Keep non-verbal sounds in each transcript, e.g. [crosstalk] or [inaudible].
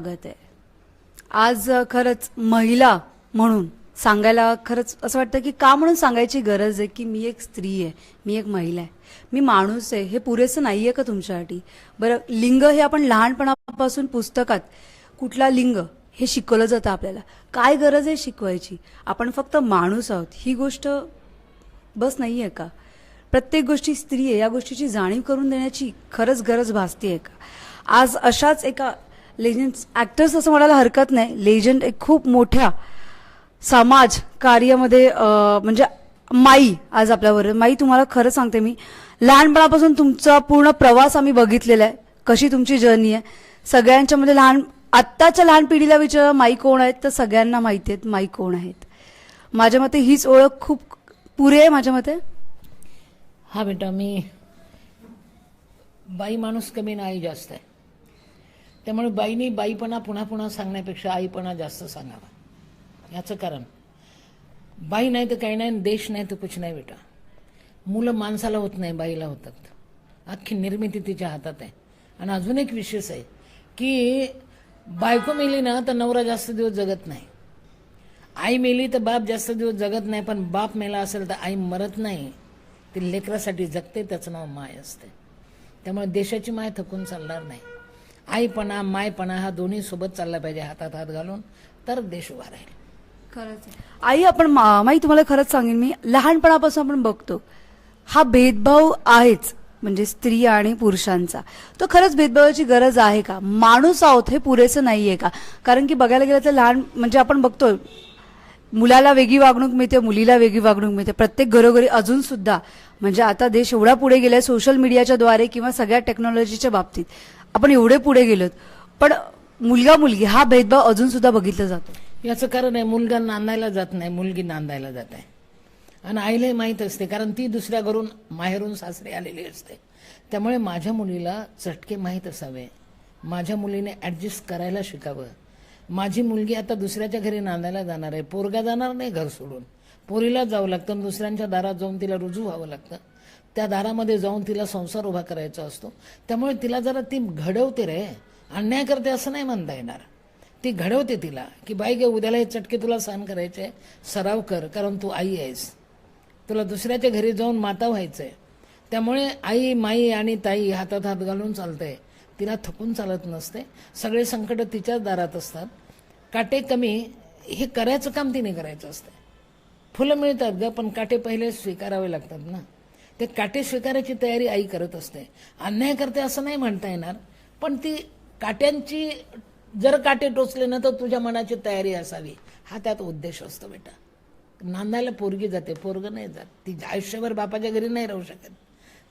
स्वागत आहे. आज खरंच महिला म्हणून सांगायला खरंच असं वाटतं की का म्हणून सांगायची गरज आहे की मी एक स्त्री आहे मी एक महिला आहे मी माणूस आहे हे पुरेसं नाही आहे का तुमच्यासाठी? बरं लिंग हे आपण लहानपणापासून पुस्तकात कुठला लिंग हे शिकवलं जातं आपल्याला. काय गरज आहे शिकवायची? आपण फक्त माणूस आहोत ही गोष्ट बस नाही आहे का? प्रत्येक गोष्टी स्त्री आहे या गोष्टीची जाणीव करून देण्याची खरंच गरज भासतीये का? आज अशाच एका लेजंड ॲक्टर्स असं म्हणायला हरकत नाही. लेजंड एक खूप मोठ्या समाज कार्यामध्ये म्हणजे माई आज आपल्याबरोबर माई तुम्हाला खरं सांगते मी. लहानपणापासून तुमचा पूर्ण प्रवास आम्ही बघितलेला आहे. कशी तुमची जर्नी आहे. सगळ्यांच्यामध्ये लहान आत्ताच्या लहान पिढीला विचार माई कोण आहेत? तर सगळ्यांना माहिती आहेत माई कोण आहेत. माझ्या मते हीच ओळख खूप पुरे आहे माझ्या मते. हा बेटा मी बाई माणूस कमी नाही जास्त आहे. त्यामुळे बाईनी बाईपणा पुन्हा पुन्हा सांगण्यापेक्षा आईपणा जास्त सांगावा. याचं कारण बाई नाही तर काही नाही देश नाही तर कुछ नाही बेटा. मुलं माणसाला होत नाही बाईला होतात. अख्खी निर्मिती तिच्या हातात आहे. आणि अजून एक विशेष आहे की बायको मेली ना तर नवरा जास्त दिवस जगत नाही. आई मेली तर बाप जास्त दिवस जगत नाही पण बाप मेला असेल तर आई मरत नाही. ती लेकरासाठी जगते त्याचं नाव माय असते. त्यामुळे देशाची माय थकून चालणार नाही. आईपणा मायपणा हा दोन्ही सोबत चालला पाहिजे हातात हात घालून तर देश उभा राहील. खरंच आहे. आई आपण मा- माई तुम्हाला खरंच सांगेन मी लहानपणापासून आपण बघतो हा भेदभाव आहेच म्हणजे स्त्री आणि पुरुषांचा. तो खरंच भेदभावाची गरज आहे का? माणूस आहोत हे पुरेसं नाहीये का? कारण की बघायला गेलं तर लहान म्हणजे आपण बघतो मुलाला वेगळी वागणूक मिळते मुलीला वेगळी वागणूक मिळते प्रत्येक घरोघरी अजून सुद्धा म्हणजे आता देश एवढा पुढे गेलाय सोशल मीडियाच्या द्वारे किंवा सगळ्या टेक्नॉलॉजीच्या बाबतीत. आपण एवढे पुढे गेलोत. पण मुलगा मुलगी हा भेदभाव अजून सुद्धा बघितला जातो. याचं कारण आहे मुलगा नांदायला जात नाही मुलगी नांदायला जात आहे. आणि आईलाही माहीत असते कारण ती दुसऱ्या घरून माहेरून सासरे आलेली असते. त्यामुळे माझ्या मुलीला चटके माहीत असावे. माझ्या मुलीने ॲडजस्ट करायला शिकावं. माझी मुलगी आता दुसऱ्याच्या घरी नांदायला जाणार आहे. पोरगा जाणार नाही घर सोडून. पोरीला जावं लागतं आणि दुसऱ्यांच्या दारात जाऊन तिला रुजू व्हावं लागतं. त्या दारामध्ये जाऊन तिला संसार उभा करायचा असतो. त्यामुळे तिला जरा ती घडवते रे. अन्याय करते असं नाही म्हणता येणार. ती घडवते तिला की बाई गे उद्याला हे चटके तुला सहन करायचे. सराव कर कारण तू आई आहेस. तुला दुसऱ्याच्या घरी जाऊन माता व्हायचं आहे त्यामुळे आई माई आणि ताई हातात हात घालून चालते तिला थकून चालत नसते. सगळे संकट तिच्याच दारात असतात. काटे कमी हे करायचं काम तिने करायचं असतं. फुलं मिळतात ग पण काटे पहिले स्वीकारावे लागतात ना. ते काटे स्वीकारायची तयारी आई करत असते. अन्याय करते असं नाही म्हणता येणार पण ती काट्यांची जर काटे टोचले ना तर तुझ्या मनाची तयारी असावी. हा त्यात उद्देश असतो बेटा. नांदायला पोरगी जाते पोरग नाही जात. ती आयुष्यभर बापाच्या घरी नाही राहू शकत.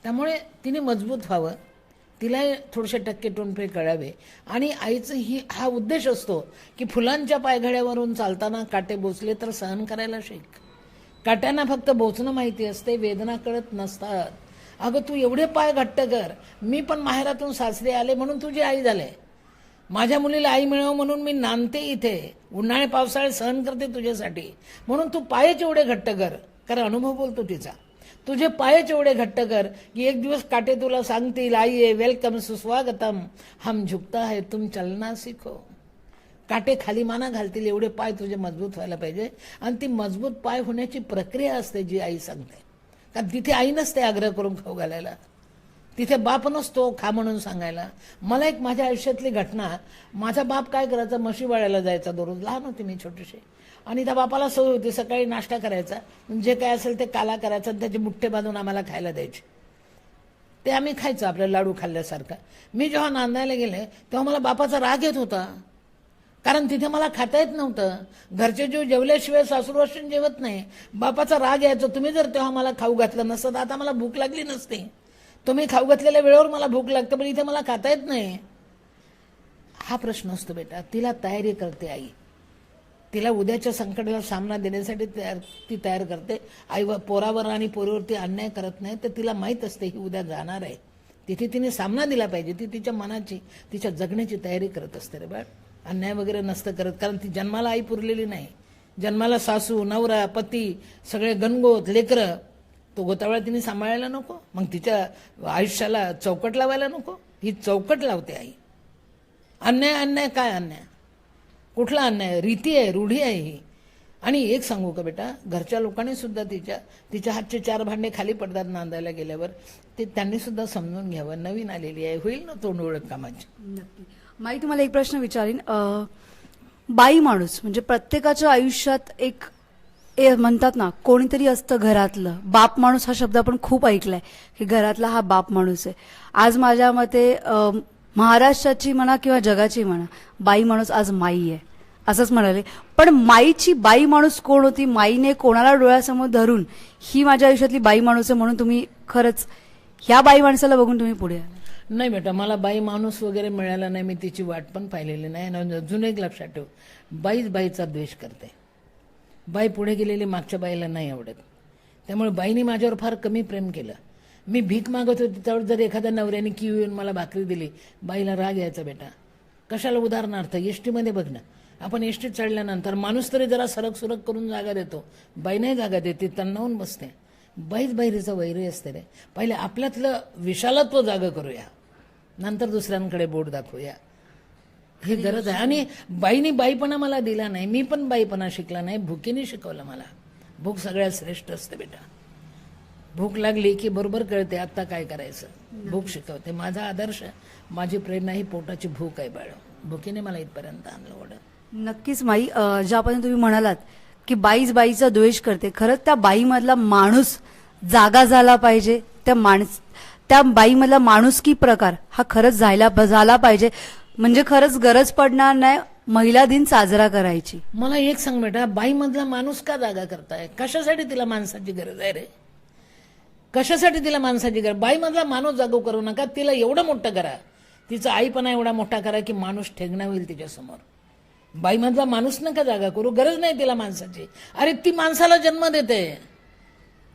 त्यामुळे तिने मजबूत व्हावं. तिलाही थोडेसे टक्के टोनपे कळावे. आणि आईचं ही हा उद्देश असतो की फुलांच्या पायघड्यावरून चालताना काटे बोचले तर सहन करायला शिक. काट्यांना फक्त बोचणं माहिती असते वेदना कळत नसतात. अगं तू एवढे पाय घट्ट कर. मी पण माहेरातून सासरे आले म्हणून तुझी आई झाले. माझ्या मुलीला आई मिळव म्हणून मी नांदते इथे. उन्हाळे पावसाळे सहन करते तुझ्यासाठी. म्हणून तू पायच एवढे घट्ट कर. कारण अनुभव बोलतो तिचा. तुझे पायच एवढे घट्ट कर की एक दिवस काटे तुला सांगतील आईये वेलकम सुस्वागतम. हम झुकता है तुम चलना सिखो. काटे खाली माना घालतील एवढे पाय तुझे मजबूत व्हायला पाहिजे. आणि ती मजबूत पाय होण्याची प्रक्रिया असते जी आई सांगते. कारण तिथे आई नसते आग्रह करून खाऊ घालायला. तिथे बाप नसतो खा म्हणून सांगायला. मला एक माझ्या आयुष्यातली घटना माझा बाप काय करायचा? म्हशी वाळायला जायचा दररोज. लहान होती मी छोटीशी. आणि त्या बापाला सवय होती सकाळी नाश्ता करायचा. जे काय असेल ते काला करायचा आणि त्याचे मुठ्ठे बांधून आम्हाला खायला द्यायचे. ते आम्ही खायचं आपल्या लाडू खाल्ल्यासारखं. मी जेव्हा नांदायला गेले तेव्हा मला बापाचा राग येत होता. कारण तिथे मला खाता येत नव्हतं. घरचे जीव जेवल्याशिवाय सासूरवाशीन जेवत नाही. बापाचा राग यायचो. तुम्ही जर तेव्हा मला खाऊ घातलं नसतं तर आता मला भूक लागली नसते. तुम्ही खाऊ घातलेल्या वेळेवर मला भूक लागते पण इथे मला खाता येत नाही. हा प्रश्न असतो बेटा. तिला तयारी करते आई. तिला उद्याच्या संकटाला सामना देण्यासाठी तयार ती तयार करते. आई पोरावर आणि पोरीवरती अन्याय करत नाही तर तिला माहीत असते ही उद्या जाणार आहे. तिथे तिने सामना दिला पाहिजे. ती तिच्या मनाची तिच्या जगण्याची तयारी करत असते रे बाळ. अन्याय वगैरे नसतं करत. कारण ती जन्माला आई पुरलेली नाही. जन्माला सासू नवरा पती सगळे गणगोत लेकरं तो गोतावळा तिने सांभाळायला नको. मग तिच्या आयुष्याला चौकट लावायला नको. ही चौकट लावते आई. अन्याय अन्याय काय अन्याय? कुठला अन्याय? रीती आहे रूढी आहे ही. आणि एक सांगू का बेटा? घरच्या लोकांनी सुद्धा तिच्या तिच्या हातचे चार भांडे खाली पडतात नांदायला गेल्यावर. ते त्यांनी सुद्धा समजून घ्यावं. नवीन आलेली आहे. होईल ना तोंड ओळख कामाची? नक्की. माई तुम्हाला एक प्रश्न विचारीन. बाई माणूस म्हणजे प्रत्येकाच्या आयुष्यात एक ए म्हणतात ना कोणीतरी असतं घरातलं. बाप माणूस हा शब्द आपण खूप ऐकलाय की घरातला हा बाप माणूस आहे. आज माझ्या मते महाराष्ट्राची म्हणा किंवा जगाची म्हणा बाई माणूस आज माई आहे. असंच म्हणाले. पण माईची बाई माणूस कोण होती? माईने कोणाला डोळ्यासमोर धरून ही माझ्या आयुष्यातली बाई माणूस आहे म्हणून तुम्ही खरंच ह्या बाई माणसाला बघून तुम्ही पुढे आला नाही बेटा मला बाई माणूस वगैरे मिळाला नाही मी तिची वाट पण पाहिलेली नाही. आणि अजून एक लक्षात ठेव बाईच बाईचा द्वेष करते. बाई पुढे गेलेली मागच्या बाईला नाही आवडत. त्यामुळे बाईने माझ्यावर फार कमी प्रेम केलं. मी भीक मागत होती त्यावर जर एखाद्या नवऱ्याने किव येऊन मला भाकरी दिली बाईला राग यायचा बेटा. कशाला उदाहरणार्थ एस टीमध्ये बघ ना. आपण एस टीत चढल्यानंतर माणूस तरी जरा सरक सुरक करून जागा देतो. बाई नाही जागा देते तन्नावून बसते. बाईच बाहेरीचा वैरी असते रे. पहिले आपल्यातलं विशालत्व जागा करूया. नंतर दुसऱ्यांकडे बोट दाखवूया. ही गरज आहे. आणि बाईनी बाईपणा मला दिला नाही. मी पण बाईपणा शिकला नाही. भुकीने शिकवलं मला. भूक सगळ्यात श्रेष्ठ असते बेटा. भूक लागली की बरोबर कळते आता काय करायचं. भूक शिकवते. माझा आदर्श माझी प्रेरणा ही पोटाची भूक आहे बाळ. भुकीने मला इथपर्यंत आणलं ओढ. नक्कीच माई ज्यापर्यंत तुम्ही म्हणालात की बाईच बाईचा द्वेष करते खरंच त्या बाईमधला माणूस जागा झाला पाहिजे त्या माणस त्या बाईमधला माणुसकी प्रकार? हा खरंच जायला झाला पाहिजे. म्हणजे खरंच गरज पडणार नाही महिला दिन साजरा करायची. मला एक सांग बेटा बाईमधला माणूस का जागा करताय? कशासाठी तिला माणसाची गरज आहे रे? कशासाठी तिला माणसाची गरज? बाईमधला माणूस जागो करू नका तिला एवढं मोठं करा. तिचा आईपणा एवढा मोठा करा की माणूस ठेगणा होईल तिच्यासमोर. बाईमधला माणूस नका जागा करू गरज नाही तिला माणसाची. अरे ती माणसाला जन्म देते.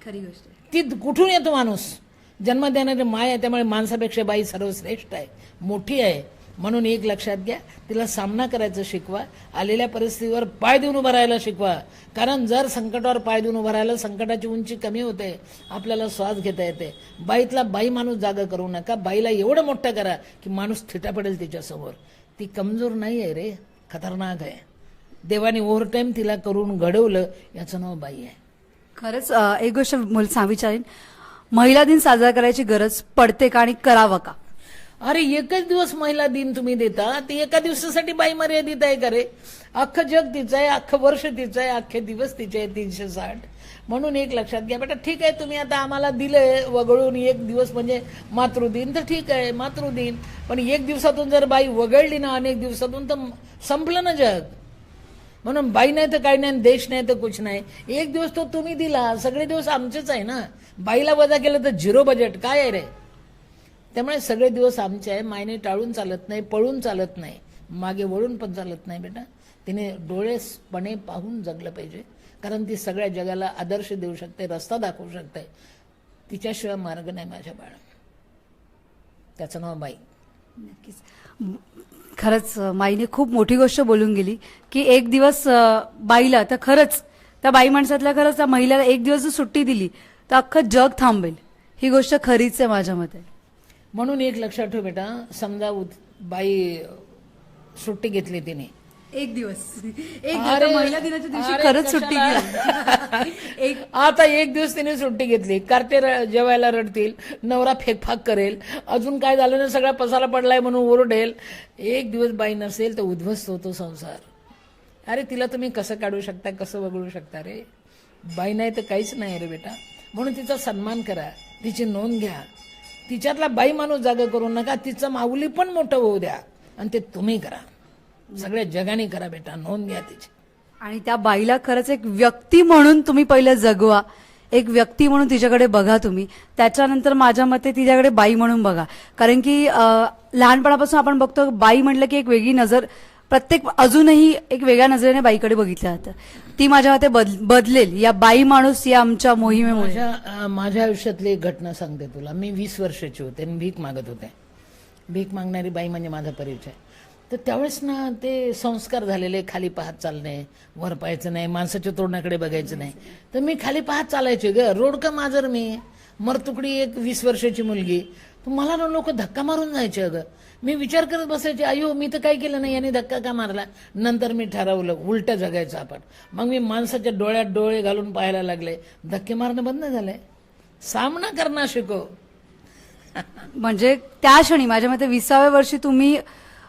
खरी गोष्ट ती कुठून येतो माणूस? जन्म देणारी माय आहे त्यामुळे माणसापेक्षा बाई सर्वश्रेष्ठ आहे. मोठी आहे. म्हणून एक लक्षात घ्या तिला सामना करायचं शिकवा आलेल्या परिस्थितीवर पाय देऊन उभं राहायला शिकवा. कारण जर संकटावर पाय देऊन उभं राहिलं संकटाची उंची कमी होते आपल्याला श्वास घेता येते. बाईतला बाई माणूस जागा करू नका बाईला एवढं मोठं करा की माणूस थिटा पडेल तिच्यासमोर. ती कमजोर नाही आहे रे खतरनाक आहे. देवाने ओव्हरटाईम तिला करून घडवलं याचं नाव बाई आहे. खरंच एक गोष्ट मुलसा विचारेन. महिला दिन साजरा करायची गरज पडते का आणि करावं का? अरे एकच दिवस महिला दिन तुम्ही देता ती एका दिवसासाठी बाई मर्यादित आहे का रे? अख्खं जग तिचं आहे अख्खं वर्ष तिचं आहे अख्खे दिवस तिचे आहे तीनशे साठ. म्हणून एक लक्षात घ्या बेटा ठीक आहे तुम्ही आता आम्हाला दिलंय वगळून एक दिवस म्हणजे मातृदिन तर ठीक आहे मातृदिन. पण एक दिवसातून जर बाई वगळली ना अनेक दिवसातून तर संपलं ना जग. म्हणून बाई नाही तर काही नाही देश नाही तर कुछ नाही. एक दिवस तो तुम्ही दिला सगळे दिवस आमचेच आहे ना. बाईला वजा केलं तर झिरो बजेट काय आहे रे? त्यामुळे सगळे दिवस आमचे आहे. मायने टाळून चालत नाही पळून चालत नाही. मागे वळून पण चालत नाही बेटा. तिने डोळेसपणे पाहून जगलं पाहिजे. कारण ती सगळ्या जगाला आदर्श देऊ शकते रस्ता दाखवू शकते. तिच्याशिवाय मार्ग नाही माझ्या बाळा. त्याचं नाव बाई. नक्कीच. खरंच माईने खूप मोठी गोष्ट बोलून गेली की एक दिवस बाईला तर खरंच त्या बाई माणसातल्या खरंच त्या महिलेला एक दिवस जर सुट्टी दिली तर अख्खं जग थांबेल. ही गोष्ट खरीच आहे माझ्या मते. म्हणून एक लक्षात ठेव बेटा समजा बाई सुट्टी घेतली तिने एक दिवस. एक दिवस महिला दिनाच्या दिवशी खरंच सुट्टी? घ्या [laughs] एक आता एक दिवस तिने सुट्टी घेतली. कार्टे जेवायला रडतील नवरा फेकफाक करेल अजून काय झालं ना सगळा पसारा पडलाय म्हणून ओरडेल. एक दिवस बाई नसेल तर उद्ध्वस्त होतो संसार. अरे तिला तुम्ही कसं काढू शकता कसं वगळू शकता रे? बाई नाही तर काहीच नाही रे बेटा. म्हणून तिचा सन्मान करा तिची नोंद घ्या. तिच्यातला बाई माणूस जागा करू नका तिचं माऊली पण मोठं होऊ द्या. आणि ते तुम्ही करा. सगळ्या जगाने करा बेटा नोंद घ्या तिची. आणि त्या बाईला खरंच एक व्यक्ती म्हणून तुम्ही पहिलं जगवा. एक व्यक्ती म्हणून तिच्याकडे बघा तुम्ही. त्याच्यानंतर माझ्या मते तिच्याकडे बाई म्हणून बघा. कारण की लहानपणापासून आपण बघतो बाई म्हटलं की एक वेगळी नजर प्रत्येक अजूनही एक वेगळ्या नजरेने बाईकडे बघितलं जातं. ती माझ्या मते बद- बदलेल. या बाई माणूस या आमच्या मोहिमेमुळे. माझ्या आयुष्यातली एक घटना सांगते तुला. मी वीस वर्षाची होते आणि भीक मागत होते. भीक मागणारी बाई म्हणजे माझा परिचय. तर त्यावेळेस ना ते संस्कार झालेले खाली पाहत चालणे वर पाहायचं नाही माणसाच्या तोंडाकडे बघायचं नाही. तर मी खाली पाहत चालायचे ग रोड का माजर मी. मरतुकडी एक वीस वर्षाची मुलगी. तर मला ना लोक धक्का मारून जायचे अगं. मी विचार करत बसायचे अयो मी तर काय केलं नाही याने धक्का का मारला? नंतर मी ठरवलं उलटं जगायचं आपण. मग मी माणसाच्या डोळ्यात डोळे घालून पाहायला लागले. धक्के मारणं बंद झालंय. सामना करणं शिकव. [laughs] म्हणजे त्या क्षणी माझ्या मते विसाव्या वर्षी तुम्ही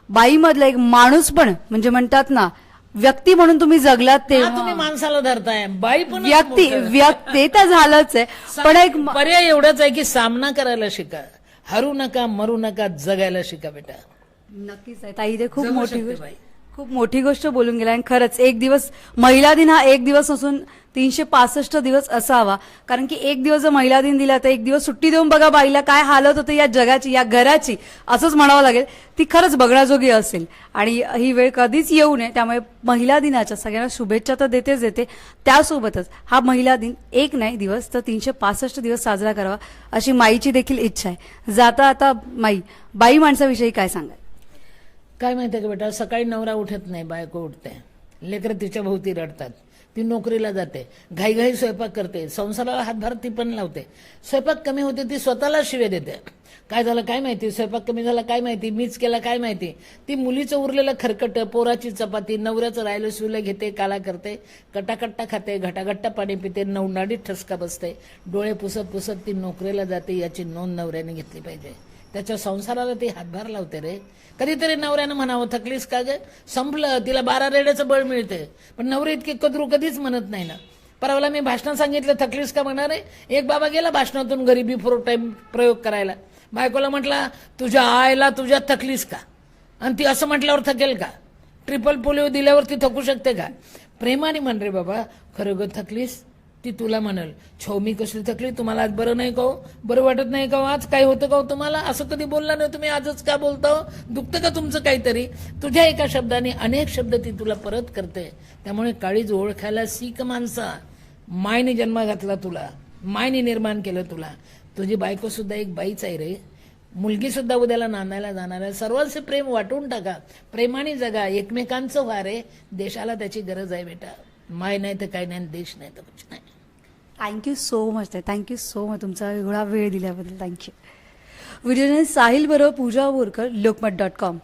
बाईमधला एक माणूस पण म्हणजे म्हणतात ना व्यक्ती म्हणून तुम्ही जगलात तेव्हा. तुम्ही माणसाला धरताय. बाई पण व्यक्ती व्यक्ती तर झालंच आहे. पण एक पर्याय एवढाच आहे की सामना करायला शिका. हरू नका मरू नका जगायला शिका बेटा. नक्कीच आहे. ताई ते खूप मोठी. खूप मोठी गोष्ट बोलून गेला आणि खरंच एक दिवस महिला दिन हा एक दिवस नसून तीनशे पासष्ट दिवस असावा. कारण की एक दिवस जर महिला दिन दिला तर एक दिवस सुट्टी देऊन बघा बाईला काय हालत होते या जगाची या घराची. असंच म्हणावं लागेल. ती खरंच बघण्याजोगी असेल. आणि ही वेळ कधीच येऊ नये. त्यामुळे महिला दिनाच्या सगळ्यांना शुभेच्छा तर देतेच देते. त्यासोबतच हा महिला दिन एक नाही दिवस तर तीनशे पासष्ट दिवस साजरा करावा अशी माईची देखील इच्छा आहे. जाता आता माई बाई माणसाविषयी काय सांगाल? काय माहितीये का बेटा सकाळी नवरा उठत नाही बायको उठते. लेकरं तिच्या भोवती रडतात. ती नोकरीला जाते. घाईघाई स्वयंपाक करते. संसाराला हातभार ती पण लावते. स्वयंपाक कमी होते ती स्वतःला शिवे देते. काय झालं काय माहिती? स्वयंपाक कमी झाला काय माहिती? मीच केला काय माहिती? ती मुलीचं उरलेलं खरकट पोराची चपाती नवऱ्याचं राहिलं शिवलं घेते काला करते कटाकट्टा खाते घटाघट्टा पाणी पिते नवनाडीत ठसका बसते. डोळे पुसत पुसत ती नोकरीला जाते याची नोंद नवऱ्याने घेतली पाहिजे. त्याच्या संसाराला ती हातभार लावते रे. कधीतरी नवऱ्यानं म्हणावं थकलीस का ग? संपलं तिला बारा रेड्याचं बळ मिळते पण नवरी इतके कदरू कधीच म्हणत नाही ना. परवाला मी भाषण सांगितलं थकलीस का म्हणा रे? एक बाबा गेला भाषणातून घरी बिफोर टाईम प्रयोग करायला. बायकोला म्हटला तुझ्या आईला तुझ्या थकलीस का? आणि ती असं म्हटल्यावर थकेल का? ट्रिपल पोलिओ दिल्यावर ती थकू शकते का? प्रेमाने म्हण रे बाबा खरं ग थकलीस? ती तुला म्हणल छो मी कसली थकली तुम्हाला आज बरं नाही का हो? बरं वाटत नाही का हो? आज काय होतं का हो तुम्हाला? असं कधी बोलला नाही हो तुम्ही? आजच का बोलता हो? दुखतं का तुमचं काहीतरी? तुझ्या एका शब्दाने अनेक शब्द ती तुला परत करते. त्यामुळे काळीज ओळखायला सीख माणसा. मायने जन्म घातला तुला. मायने निर्माण केलं तुला. तुझी बायको सुद्धा एक बाईच आहे रे. मुलगी सुद्धा उद्याला नांदायला जाणार आहे. सर्वांचे प्रेम वाटून टाका. प्रेमाने जगा. एकमेकांचं व्हा रे. देशाला त्याची गरज आहे बेटा. माय नाही तर काही नाही देश नाही तर कुछ नाही. Thank you so much thank you so much तुमचा एवढा वेळ दिल्याबद्दल थँक्यू व्हिडिओ साहिल बरोबर पूजा बोरकर लोकमत डॉट कॉम